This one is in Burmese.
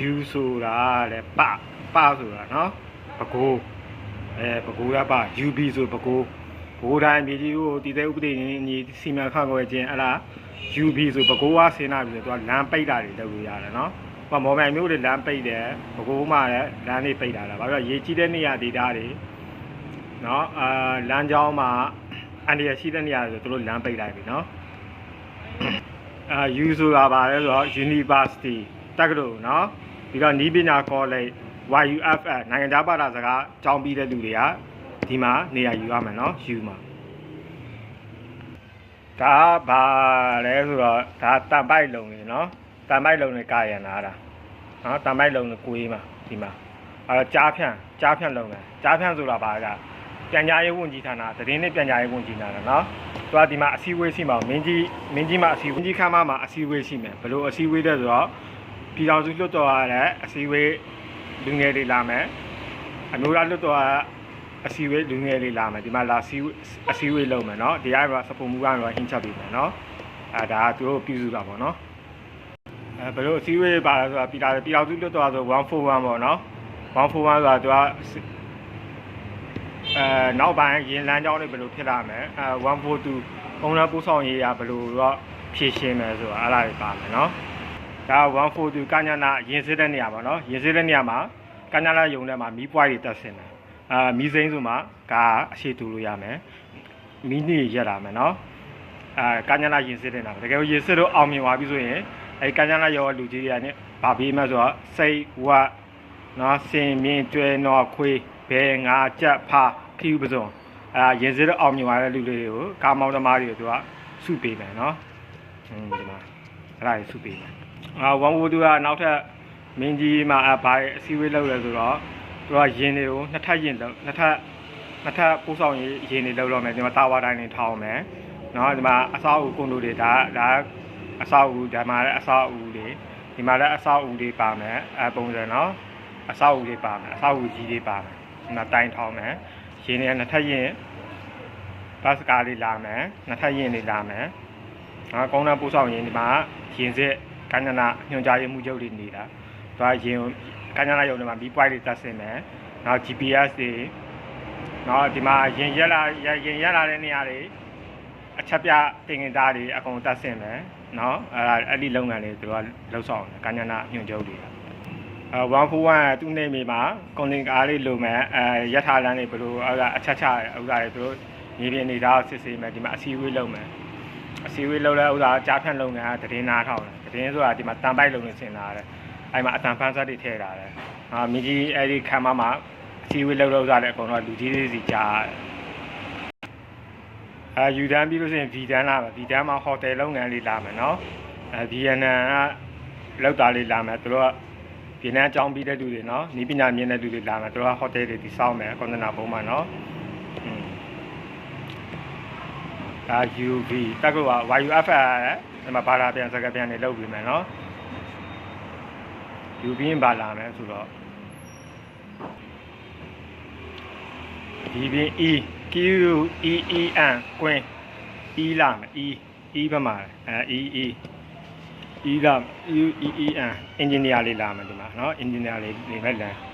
ယူဆိုတာတဲ့ပပဆိုတာနော်ပကိုးအဲပကိုးရပ UB ဆိုပကိုးဘိုးတိုင်းပြည်ကြီးကိုတည်တဲ့ဥပဒေညီစီမံခန့်ခွဲခြင်းအဲ့လား UB ဆိုပကိုးဝဆင်းလာပြီဆိုတော့လမ်းပိတ်တာတွေလုပ်လို့ရတယ်နော်။ဟောမော်ဘိုင်မျိုးတွေလမ်းပိတ်တယ်ပကိုးမှလည်းလမ်းတွေပိတ်တာလား။ဘာလို့လဲရေကြီးတဲ့နေရာဒေသတွေနော်အာလမ်းကြောင်းမှာအန်ဒီရရှိတဲ့နေရာတွေဆိုသူတို့လမ်းပိတ်လိုက်ပြီနော်။အာ U ဆိုတာပါလဲဆိုတော့ University တက္ကသိုလ်နော်ပြီးတော့နီးပညာ college YUFF နိုင်ငံခြားဘာသာစကားကျောင်းပြီးတဲ့လူတွေကဒီမှာနေရာယူရမယ်နော် U မှာဒါကဘာလဲဆိုတော့ဒါတန်ပိုက်လုံနေနော်တန်ပိုက်လုံနေကာရန်လာတာနော်တန်ပိုက်လုံနေကိုေးမှာဒီမှာအဲတော့ကြားဖြန့်ကြားဖြန့်လုံတယ်ကြားဖြန့်ဆိုတာဘာကပြန်ကြားရေးဝန်ကြီးဌာနသတင်းနဲ့ပြန်ကြားရေးဝန်ကြီးဌာနနော်သူကဒီမှာအစည်းအဝေးရှိမှာမင်းကြီးမင်းကြီးမှာအစည်းဝန်ကြီးခမ်းမမှာအစည်းအဝေးရှိမယ်ဘယ်လိုအစည်းအဝေးလဲဆိုတော့ ပြည်တော်စုလွှတ်တော်ရတဲ့အစည်းအဝေးလူငယ်တွေလာမယ်အမျိုးသားလွှတ်တော်ကအစည်းအဝေးလူငယ်လေးလာမယ်ဒီမှာလာစီအစည်းအဝေးလုပ်မယ်เนาะဒီအားကစပုံမူကတော့ဟင်းချက်ပြီးမယ်เนาะအဲဒါကသူတို့ပြုစုတာပေါ့เนาะအဲဘယ်လိုအစည်းအဝေးပါလဲဆိုတာပြည်တာပြည်တော်စုလွတ်တော်ဆို141ပေါ့เนาะ141ဆိုတာသူကအဲနောက်ပိုင်းရင်လမ်းကြောင်းတွေဘယ်လိုဖြစ်လာမလဲအဲ142ပုံလားပို့ဆောင်ရေးရဘယ်လိုတော့ဖြည့်ရှင်းမယ်ဆိုတာအဲ့ဒါတွေပါမယ်เนาะ ဒါ142ကညာနာရင်စစ်တဲ့နေရာပါနော်ရင်စစ်တဲ့နေရာမှာကညာနာယုံထဲမှာမီးပွားတွေတက်ဆင်တယ်အာမီးစိမ်းဆိုမှကာအရှိတူလို့ရမယ်မီးနေရက်လာမယ်နော်အာကညာနာရင်စစ်တဲ့နာတကယ်လို့ရင်စစ်တော့အောင်မြင်သွားပြီဆိုရင်အဲကညာနာရောလူကြီးတွေကနဲ့ဗာပေးမှဆိုတော့စိတ်ဝတ်နော်စင်မြင့်ကျွဲနော်ခွေးဘဲငါကြက်ဖာခီးပစုံအာရင်စစ်တော့အောင်မြင်သွားတဲ့လူတွေကိုကာမောင်သမားတွေကိုသူကစုပေးမယ်နော်ဟင်းဒီမှာအဲ့ဒါကြီးစုပေးမယ် အာဝန်ဝူတူကနောက်ထပ်မင်းကြီးမှာအဘာအစည်းအဝေးလုပ်လဲဆိုတော့သူကရင်တွေကိုနှစ်ထပ်ရင်လောက်နှစ်ထပ်နှစ်ထပ်ပိုးဆောင်ရင်ရင်တွေလောက်တော့မယ်ဒီမှာတာဝါတိုင်းတွေထောင်းမယ်နော်ဒီမှာအဆောက်အဦကွန်ဒိုတွေဒါဒါအဆောက်အဦဒီမှာလည်းအဆောက်အဦတွေဒီမှာလည်းအဆောက်အဦတွေပါမယ်အဲပုံစံနော်အဆောက်အဦတွေပါမယ်အဆောက်အဦကြီးတွေပါမယ်ဒီမှာတိုင်ထောင်းမယ်ရင်တွေနှစ်ထပ်ရင်ဘတ်စကားလေးလာမယ်နှစ်ထပ်ရင်တွေလာမယ်နော်ကုန်းတန်းပိုးဆောင်ရင်ဒီမှာရင်စစ် ကန္နနာညွှန်ကြားရေးမှုချုပ်တွေနေတာသွားရင်ကညာလာရုံတွေမှာမီးပွိုင်းတွေတက်ဆင်မယ်။နောက် GPS တွေနောက်ဒီမှာရင်ရက်လာရင်ရက်လာတဲ့နေရာတွေအချက်ပြတင်ငင်သားတွေအကုန်တက်ဆင်မယ်။နော်အဲ့ဒါအဲ့ဒီလုပ်ငန်းတွေသူကလှုပ်ဆောင်တယ်ကညာနာညွှန်ချုပ်တွေ။အဲ141သူ့နေမိမှာကွန်တင်ကားလေးလိုမယ်အဲရက်ထားလမ်းတွေဘယ်လိုအဲ့ဒါအချက်ချဥစ္စာတွေသူတို့မြေပြင်နေသားစစ်ဆေးမယ်ဒီမှာအစည်းအဝေးလုပ်မယ်။ အစည်းအဝေးလုပ်လဲဥစ္စာကြားဖြန့်လုပ်ငန်းကတည်င်းနာထောင်းတယ်တည်င်းဆိုတာဒီမှာတန်ပိုက်လုပ်နေစင်လာတယ်။အဲ့မှာအတန်ဖန်းဆက်တွေထည့်ထားတယ်။ဟာမြကြီးအဲ့ဒီခံမမှာအစည်းအဝေးလုပ်လို့စားတဲ့အကုန်လုံးလူကြီးလေးစီကြားရတယ်။အဲယူဒန်ပြီးလို့ရှိရင်ဗီဒန်လာမယ်ဗီဒန်မှာဟိုတယ်လုပ်ငန်းလေးလာမယ်နော်။အဲဗီယက်နမ်ကလောက်တာလေးလာမယ်သူတို့ကဗီယက်နမ်အကြောင်းပြီးတဲ့လူတွေနော်။နီးပညာမြင့်တဲ့လူတွေလာမယ်သူတို့ကဟိုတယ်တွေတည်ဆောက်မယ်ကွန်တနာဘုံမှာနော်။อืม ဒါ UV တက်ကလို့က YUF အဲမှာဘာလာပြန်စကပြန်နေလောက်ပြီမယ်နော် UV ဘာလာမယ်ဆိုတော့ဒီပြင် E Q E E N ကွင်း E လာမယ် E E ဘက်မှာအဲ E E E လာ U E E N engineer လေးလာမယ်ဒီမှာနော် engineer လေးနေမဲ့လမ်း